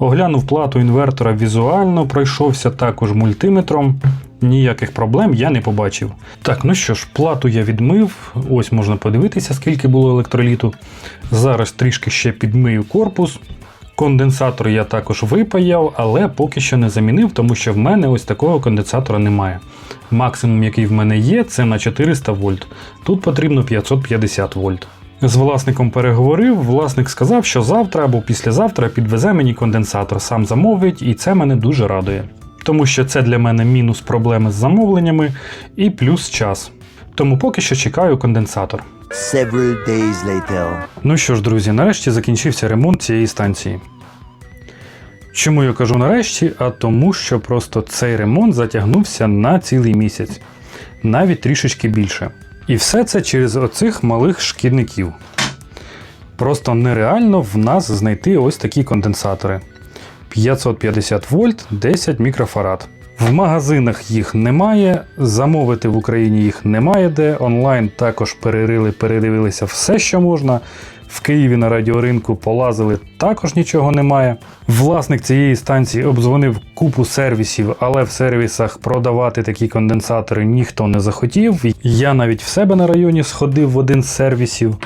Оглянув плату інвертора візуально, пройшовся також мультиметром. Ніяких проблем я не побачив. Так, ну що ж, плату я відмив. Ось можна подивитися, скільки було електроліту. Зараз трішки ще підмию корпус. Конденсатор я також випаяв, але поки що не замінив, тому що в мене ось такого конденсатора немає. Максимум, який в мене є, це на 400 вольт. Тут потрібно 550 вольт. З власником переговорив, власник сказав, що завтра або післязавтра підвезе мені конденсатор, сам замовить, і це мене дуже радує. Тому що це для мене мінус проблеми з замовленнями і плюс час. Тому поки що чекаю конденсатор. Several days later. Ну що ж, друзі, нарешті закінчився ремонт цієї станції. Чому я кажу нарешті? А тому, що просто цей ремонт затягнувся на цілий місяць, навіть трішечки більше. І все це через оцих малих шкідників. Просто нереально в нас знайти ось такі конденсатори. 550 вольт, 10 мікрофарад. В магазинах їх немає, замовити в Україні їх немає де. Онлайн також перерили, передивилися все, що можна. В Києві на радіоринку полазили, також нічого немає. Власник цієї станції обдзвонив купу сервісів, але в сервісах продавати такі конденсатори ніхто не захотів. Я навіть в себе на районі сходив в один з сервісів.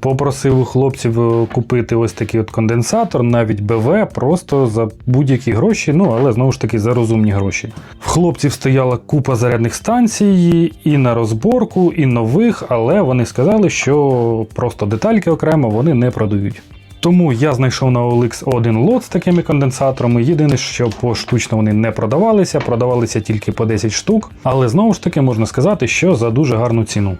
Попросив у хлопців е, купити ось такий от конденсатор, навіть БВ, просто за будь-які гроші, ну але знову ж таки за розумні гроші. В хлопців стояла купа зарядних станцій і на розборку, і нових, але вони сказали, що просто детальки окремо вони не продають. Тому я знайшов на OLX один лот з такими конденсаторами. Єдине, що поштучно вони не продавалися, продавалися тільки по 10 штук, але знову ж таки можна сказати, що за дуже гарну ціну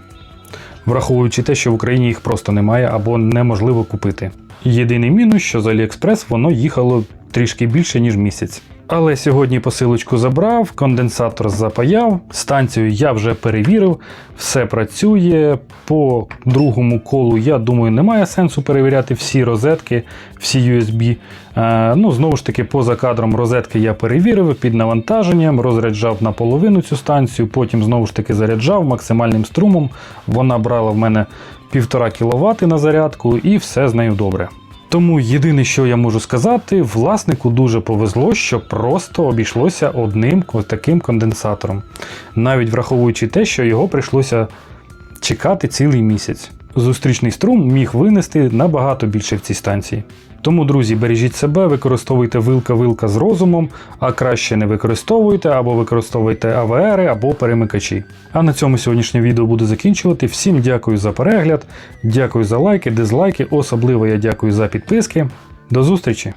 враховуючи те, що в Україні їх просто немає або неможливо купити. Єдиний мінус, що з AliExpress воно їхало трішки більше, ніж місяць. Але сьогодні посилочку забрав, конденсатор запаяв, станцію я вже перевірив, все працює. По другому колу, я думаю, немає сенсу перевіряти всі розетки, всі USB. Е, ну, знову ж таки, поза кадром розетки я перевірив під навантаженням, розряджав наполовину цю станцію, потім знову ж таки заряджав максимальним струмом. Вона брала в мене 1,5 кВт на зарядку і все з нею добре. Тому єдине, що я можу сказати, власнику дуже повезло, що просто обійшлося одним таким конденсатором, навіть враховуючи те, що його прийшлося чекати цілий місяць. Зустрічний струм міг винести набагато більше в цій станції. Тому, друзі, бережіть себе, використовуйте вилка-вилка з розумом, а краще не використовуйте або використовуйте АВРи або перемикачі. А на цьому сьогоднішнє відео буду закінчувати. Всім дякую за перегляд, дякую за лайки, дизлайки, особливо я дякую за підписки. До зустрічі!